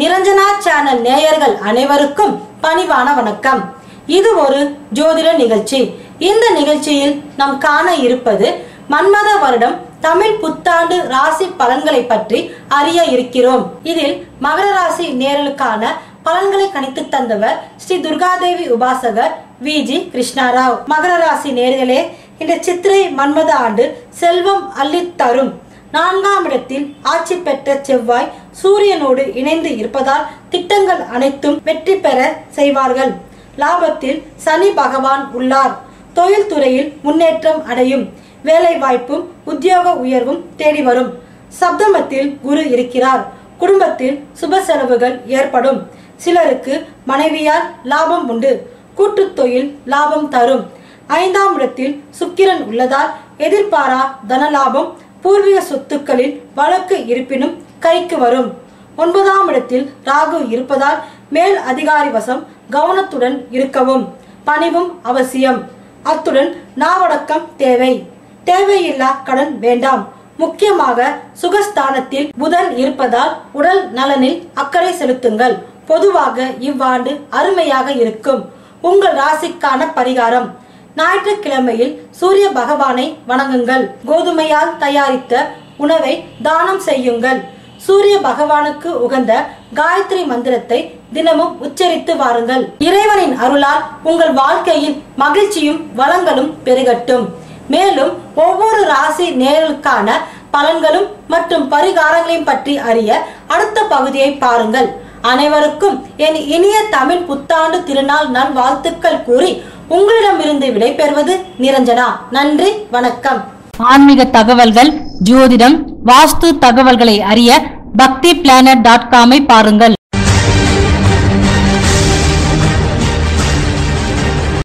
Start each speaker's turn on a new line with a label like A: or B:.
A: Niranjana channel நேயர்கள் அனைவருக்கும் பணிவான வணக்கம். இது ஒரு ஜோதிட நிகழ்ச்சி. இந்த நிகழ்ச்சியில் நாம் காண இருப்பது மன்மத வருடம் தமிழ் புத்தாண்டு ராசி பலன்களை பற்றி அறிய இருக்கிறோம். இதில் மகர ராசி நேரலுக்கான பலன்களை கணித்து தந்தவர் ஸ்ரீ துர்காதேவி உபாசகர் வி ஜி கிருஷ்ணாராவ். மகர ராசி நேர்களே இந்த சித்திரை மன்மத ஆண்டு செல்வம் அள்ளி தரும். நான்காம் இடத்தில் ஆட்சி பெற்ற செவ்வாய் சூரியனோடு இணைந்து இருப்பதால் திட்டங்கள் அனைத்தும் வெற்றி பெற செய்வார்கள். லாபத்தில் சனி பகவான் உள்ளார். தொழில் துறையில் முன்னேற்றம் அடையும். வேலை வாய்ப்பும் உத்தியோக உயர்வும் தேடி வரும். சப்தமத்தில் குரு இருக்கிறார். குடும்பத்தில் சுப செலவுகள் ஏற்படும். சிலருக்கு மனைவியால் லாபம் உண்டு. கூட்டுத் தொழில் லாபம் தரும். ஐந்தாம் இடத்தில் சுக்கிரன் உள்ளதால் எதிர்பாரா தன லாபம் பூர்வீக சொத்துக்களில் வழக்கு இருப்பினும் கைக்கு வரும். ஒன்பதாம் இடத்தில் ராகு இருப்பதால் மேல் அதிகாரி வசம் கவனத்துடன் இருக்கவும் பணிவும் அவசியம். அத்துடன் நாவடக்கம் தேவை. தேவையில்லா கடன் வேண்டாம். முக்கியமாக சுகஸ்தானத்தில் புதன் இருப்பதால் உடல் நலனில் அக்கறை செலுத்துங்கள். பொதுவாக இவ்வாண்டு அருமையாக இருக்கும். உங்கள் ராசிக்கான பரிகாரம். ஞாயிற்றுக்கிழமையில் சூரிய பகவானை வணங்குங்கள். கோதுமையால் தயாரித்த உணவை தானம் செய்யுங்கள். சூரிய பகவானுக்கு உகந்த காயத்ரி மந்திரத்தை தினமும் உச்சரித்து வாருங்கள். இறைவனின் அருளால் உங்கள் வாழ்க்கையில் மகிழ்ச்சியும் வளங்களும் பெருகட்டும். மேலும் ஒவ்வொரு ராசி நேரலுக்கான பலன்களும் மற்றும் பரிகாரங்களையும் பற்றி அறிய அடுத்த பகுதியை பாருங்கள். அனைவருக்கும் என் இனிய தமிழ் புத்தாண்டு திருநாள் நல் வாழ்த்துக்கள் கூறி உங்களிடமிருந்து விடைபெறுவது நிரஞ்சனா. நன்றி வணக்கம்.
B: ஆன்மீக தகவல்கள் ஜோதிடம் வாஸ்து தகவல்களை அறிய பக்தி பிளானட் டாட் காமை பாருங்கள்.